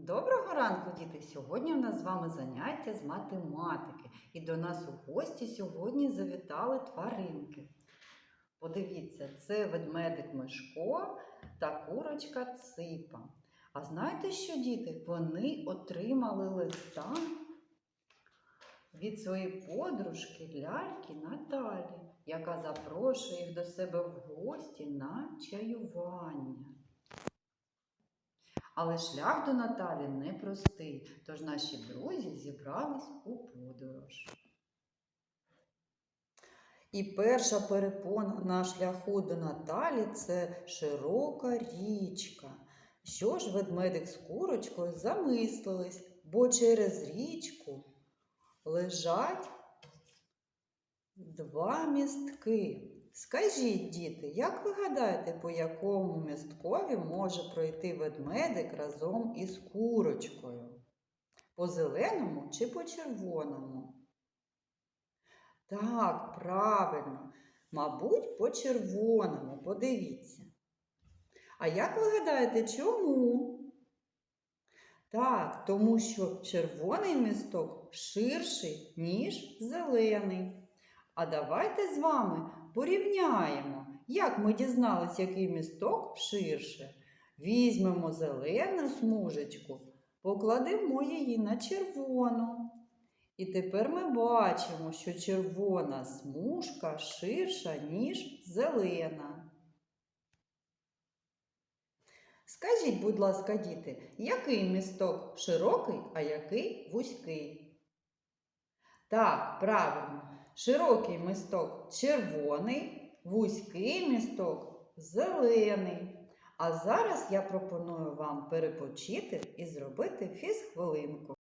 Доброго ранку, діти! Сьогодні у нас з вами заняття з математики. І до нас у гості сьогодні завітали тваринки. Подивіться, це ведмедик Мишко та курочка Ципа. А знаєте що, діти? Вони отримали листа від своєї подружки ляльки Наталі, яка запрошує їх до себе в гості на чаювання. Але шлях до Наталі непростий, тож наші друзі зібрались у подорож. І перша перепона на шляху до Наталі це широка річка. Що ж ведмедик з курочкою замислились, бо через річку лежать два містки. Скажіть, діти, як ви гадаєте, по якому місткові може пройти ведмедик разом із курочкою? По зеленому чи по червоному? Так, правильно, мабуть, по червоному, подивіться. А як ви гадаєте, чому? Так, тому що червоний місток ширший, ніж зелений. А давайте з вами порівняємо, як ми дізналися, який місток ширше. Візьмемо зелену смужечку, покладемо її на червону. І тепер ми бачимо, що червона смужка ширша, ніж зелена. Скажіть, будь ласка, діти, який місток широкий, а який вузький? Так, правильно. Широкий місток червоний, вузький місток зелений. А зараз я пропоную вам перепочити і зробити фізхвилинку.